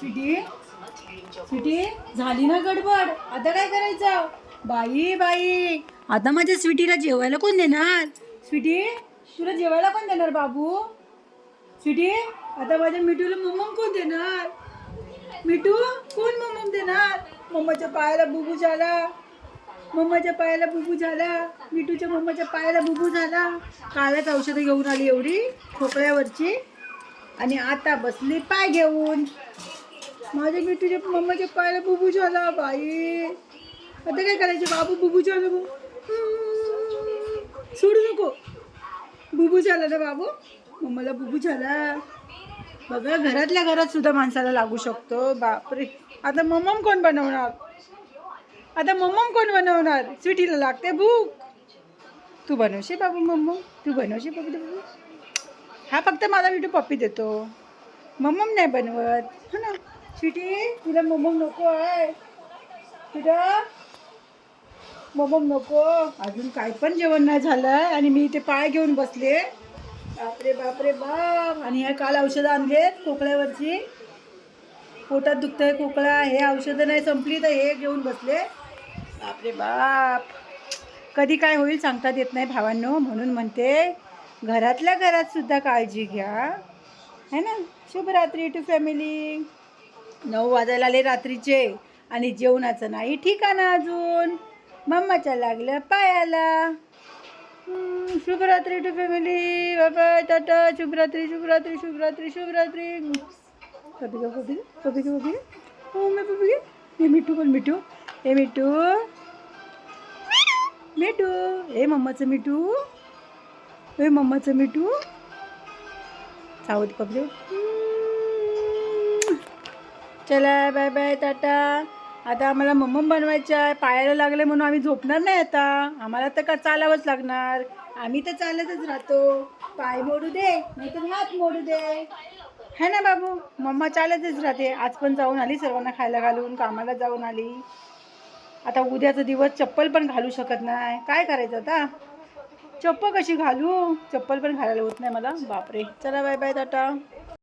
स्वीटी? स्वीटी झाली ना गडबड. आता काय करायचं? बाई बाई. आता माझ्या स्वीटीला जेवायला कोण देणार? स्वीटी तुला जेवायला कोण देणार बाबू? स्वीटी आता माझ्या मिठूला मम्मम कोण देणार? मिठू कोण मम्मम देणार? मम्माच्या पायाला बुबू झाला. मम्माच्या पायाला बुबू झाला. मिठूच्या मम्माच्या पायाला बुबू झाला. कालच औषधं घेऊन आली एवढी खोकल्यावरची. आणि आता बसली पाय घेऊन. माझ्या मिठूच्या मम्माच्या पायाला बुबू झाला बाई. आता काय करायचे? बाबू बुबू झाला मग सोडू नको. बुबू झाला ना बाबू? मम्माला बुबू झाला. बघा घरातल्या घरात सुद्धा माणसाला लागू शकतो. बापरे. आता मम्मम कोण बनवणार? आता मम्मम कोण बनवणार? स्वीटीला लागते भूक. तू बनवशील बाबू मम्मम? तू बनवशील बाबू बाबू हा फक्त माझा व्हिडिओ पप्पी देतो. मम्मम नाही बनवत. हो ना? स्वीटी तुला मम्मम नको आहे. तुझं मम्मम नको. अजून काय पण जेवण नाही झालं आणि मी इथे पाय घेऊन बसले. बापरे बापरे बाप. आणि हे काल औषधं आणलेत कोकळ्यावरची पोटात दुखतंय कोकळा हे औषधं नाही संपली तर हे घेऊन बसले. बापरे बाप. कधी काय होईल सांगता येत नाही भावांनो म्हणून म्हणते घरातल्या घरात सुद्धा काळजी घ्या. है ना? शुभरात्री टू फॅमिली नऊ वाजायला आले रात्रीचे आणि जेवणाचं नाही. ठिकाणा अजून. मम्माच्या लागलं पायाला. शुभरात्री टू फॅमिली बाबा टाटा. शुभरात्री शुभरात्री शुभरात्री शुभरात्री. कभी का कभी कभी का कभी हो मी कभी हे मिठू पण मिठू. हे मिठू. मिठू. हे मम्माचं मिठू. हे मम्माचं मिठू. सावध कपडे चला बाय बाय टाटा. आता आम्हाला मम्मम बनवायचं आहे. पायाला लागले म्हणून आम्ही झोपणार नाही आता. आम्हाला तर का चालावंच लागणार? आम्ही तर चालतच राहतो. पाय मोडू दे नाही तर हात मोडू दे. है ना बाबू? मम्मा चालतच राहते. आज पण जाऊन आली सर्वांना खायला घालून कामाला जाऊन आली. आता उद्याचा दिवस चप्पल पण घालू शकत नाही. काय करायचं आता? चप्पल कशी घालू? चप्पल पण घालायला होत नाही मला. बापरे. चला बाय बाय टाटा.